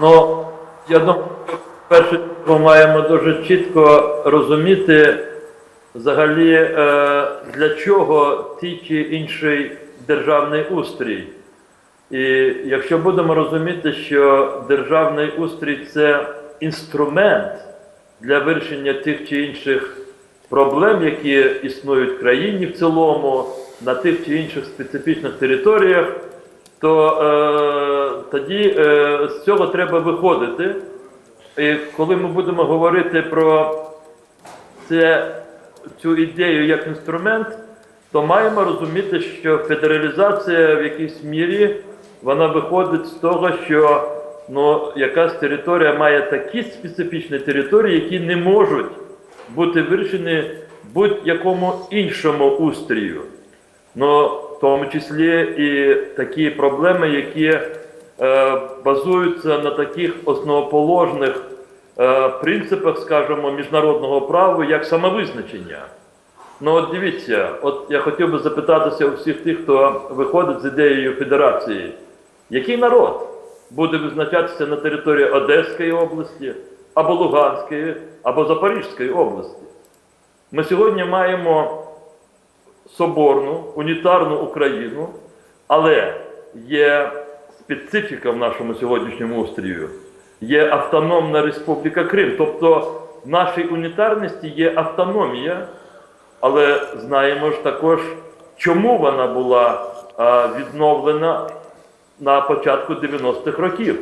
Ну, я думаю, перше ми маємо дуже чітко розуміти взагалі, е, для чого ті чи інший державний устрій. І якщо будемо розуміти, що державний устрій це інструмент для вирішення тих чи інших проблем, які існують в країні в цілому, на тих чи інших специфічних територіях, то е, тоді е, з цього треба виходити. І коли ми будемо говорити про це, цю ідею як інструмент, то маємо розуміти, що федералізація в якійсь мірі вона виходить з того, що ну, якась територія має такі специфічні території, які не можуть бути вирішені будь-якому іншому устрію. Ну, в тому числі і такі проблеми, які базуються на таких основоположних е, принципах, скажімо, міжнародного права, як самовизначення. Ну от дивіться, от я хотів би запитатися у всіх тих, хто виходить з ідеєю федерації, який народ буде визначатися на території Одеської області, або Луганської, або Запорізької області. Ми сьогодні маємо соборну, унітарну Україну, але є специфіка в нашому сьогоднішньому устрію. Є Автономна Республіка Крим. Тобто в нашій унітарності є автономія, але знаємо ж також, чому вона була відновлена на початку 90-х років.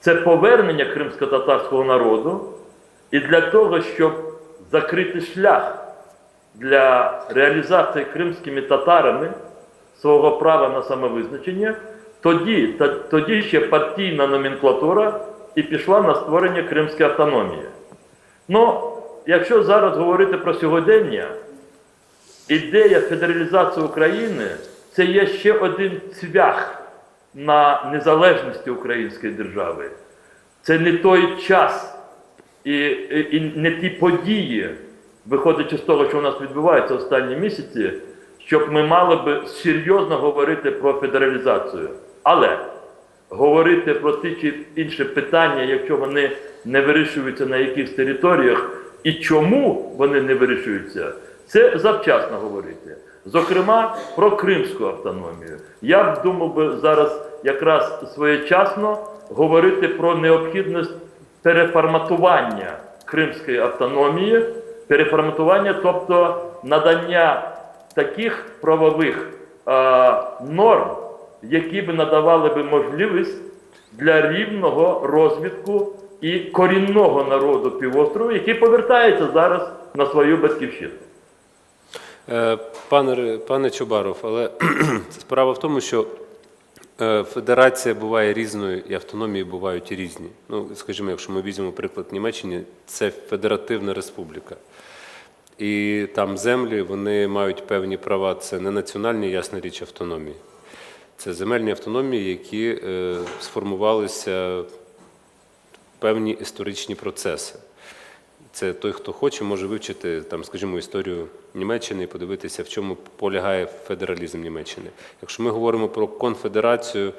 Це повернення кримсько-татарського народу, і для того, щоб закрити шлях для реалізації кримськими татарами свого права на самовизначення, тоді, та, тоді ще партійна номенклатура і пішла на створення Кримської автономії. Ну, якщо зараз говорити про сьогодення, ідея федералізації України це є ще один цвях на незалежності української держави. Це не той час і, і, і не ті події, виходячи з того, що у нас відбувається останні місяці, щоб ми мали би серйозно говорити про федералізацію. Але говорити про ті чи інші питання, якщо вони не вирішуються на якихось територіях, і чому вони не вирішуються, це завчасно говорити. Зокрема, про Кримську автономію. Я б думав би зараз якраз своєчасно говорити про необхідність переформатування Кримської автономії, переформатування, тобто надання таких правових е, норм, які б надавали би можливість для рівного розвитку і корінного народу півострову, який повертається зараз на свою батьківщину. Е, Пане, пане Чубаров, але справа в тому, що е, федерація буває різною і автономії бувають різні. Ну, скажімо, якщо ми візьмемо приклад Німеччини, це федеративна республіка. І там землі вони мають певні права. Це не національні, ясна річ, автономії. Це земельні автономії, які е, сформувалися певні історичні процеси. Це той, хто хоче, може вивчити там, скажімо, історію Німеччини і подивитися, в чому полягає федералізм Німеччини. Якщо ми говоримо про конфедерацію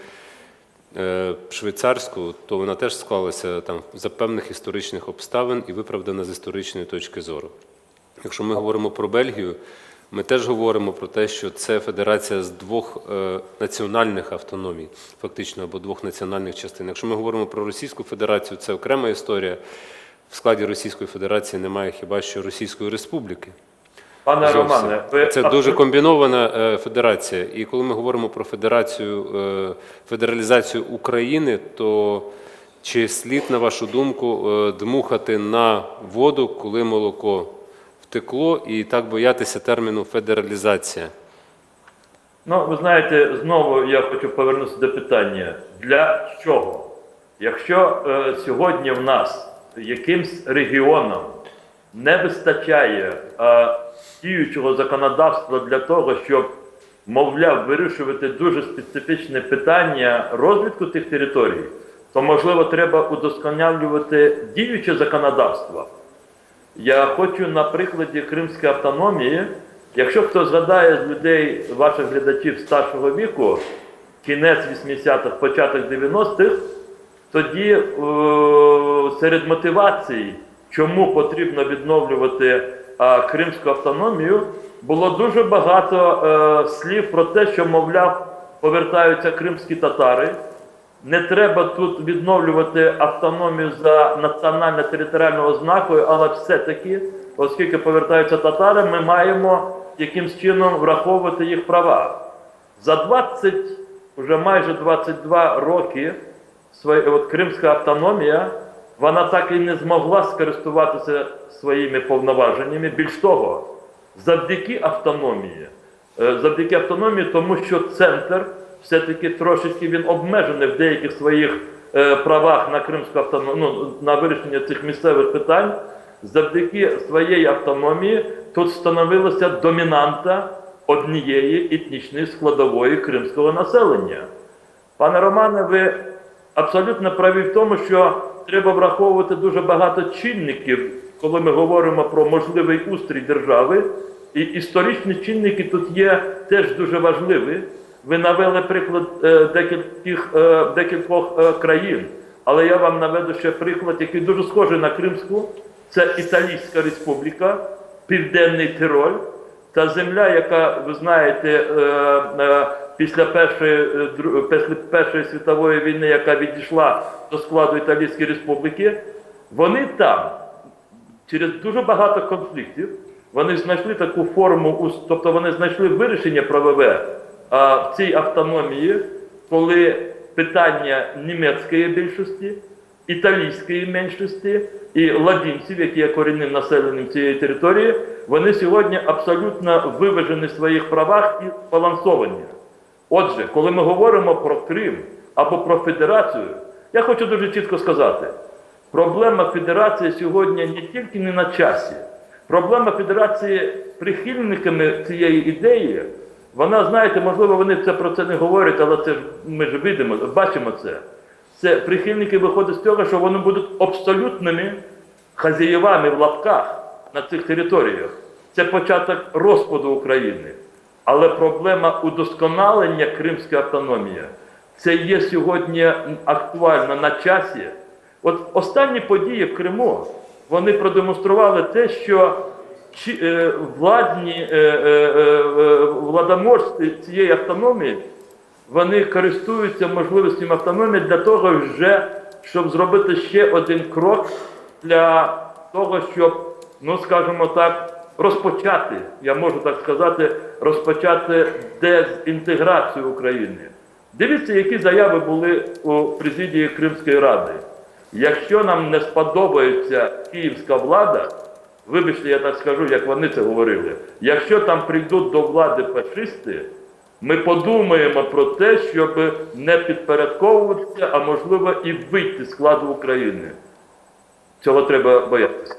е, швейцарську, то вона теж склалася там за певних історичних обставин і виправдана з історичної точки зору. Якщо ми говоримо про Бельгію, ми теж говоримо про те, що це федерація з двох е, національних автономій, фактично, або двох національних частин. Якщо ми говоримо про Російську Федерацію, це окрема історія. В складі Російської Федерації немає хіба що Російської Республіки. Пане Зовсім. Романе, ви Це дуже комбінована е, федерація. І коли ми говоримо про федерацію, е, федералізацію України, то чи слід, на вашу думку, дмухати на воду, коли молоко втекло, і так боятися терміну федералізація? Ну, ви знаєте, знову я хочу повернутися до питання: для чого? Якщо е, сьогодні в нас якимсь регіонам не вистачає е, діючого законодавства для того, щоб, мовляв, вирішувати дуже специфічне питання розвитку тих територій, то можливо треба удосконалювати діюче законодавство. Я хочу на прикладі Кримської автономії, якщо хто згадає з людей, ваших глядачів старшого віку, кінець 80-х, початок 90-х, тоді е, серед мотивацій, чому потрібно відновлювати е, Кримську автономію, було дуже багато е, слів про те, що, мовляв, повертаються кримські татари. Не треба тут відновлювати автономію за національно-територіальною ознакою, але все-таки, оскільки повертаються татари, ми маємо якимсь чином враховувати їх права. За 20, вже майже 22 роки своє- от Кримська автономія, вона так і не змогла скористуватися своїми повноваженнями. Більш того, завдяки автономії, е, завдяки автономії, тому що центр все-таки трошечки він обмежений в деяких своїх е, правах на Кримську автономію, ну, на вирішення цих місцевих питань. Завдяки своєї автономії тут становилася домінанта однієї етнічної складової кримського населення. Пане Романе, ви абсолютно праві в тому, що треба враховувати дуже багато чинників, коли ми говоримо про можливий устрій держави. І історичні чинники тут є теж дуже важливі. Ви навели приклад е, декількох, е, декількох е, країн, але я вам наведу ще приклад, який дуже схожий на Кримську. Це Італійська Республіка, Південний Тироль. Та земля, яка, ви знаєте, е, після першої, після Першої світової війни, яка відійшла до складу Італійської Республіки, вони там через дуже багато конфліктів вони знайшли таку форму, тобто вони знайшли вирішення правове в цій автономії, коли питання німецької більшості, італійської меншості і ладінців, які є корінним населенням цієї території, вони сьогодні абсолютно виважені в своїх правах і балансовані. Отже, коли ми говоримо про Крим або про федерацію, я хочу дуже чітко сказати, проблема федерації сьогодні не тільки не на часі. Проблема федерації прихильниками цієї ідеї, вона, знаєте, можливо, вони це про це не говорять, але це ми ж видимо, бачимо це. Це прихильники виходять з того, що вони будуть абсолютними хазяєвами в лапках на цих територіях. Це початок розпаду України. Але проблема удосконалення Кримської автономії це є сьогодні актуальна на часі. От останні події в Криму вони продемонстрували те, що е, владні е, е, владоможці цієї автономії вони користуються можливостями автономії для того, вже, щоб зробити ще один крок для того, щоб, ну скажімо так, розпочати, я можу так сказати, розпочати дезінтеграцію України. Дивіться, які заяви були у президії Кримської Ради. Якщо нам не сподобається київська влада, вибачте, я так скажу, як вони це говорили, якщо там прийдуть до влади фашисти, ми подумаємо про те, щоб не підпорядковуватися, а можливо і вийти з складу України. Цього треба боятися.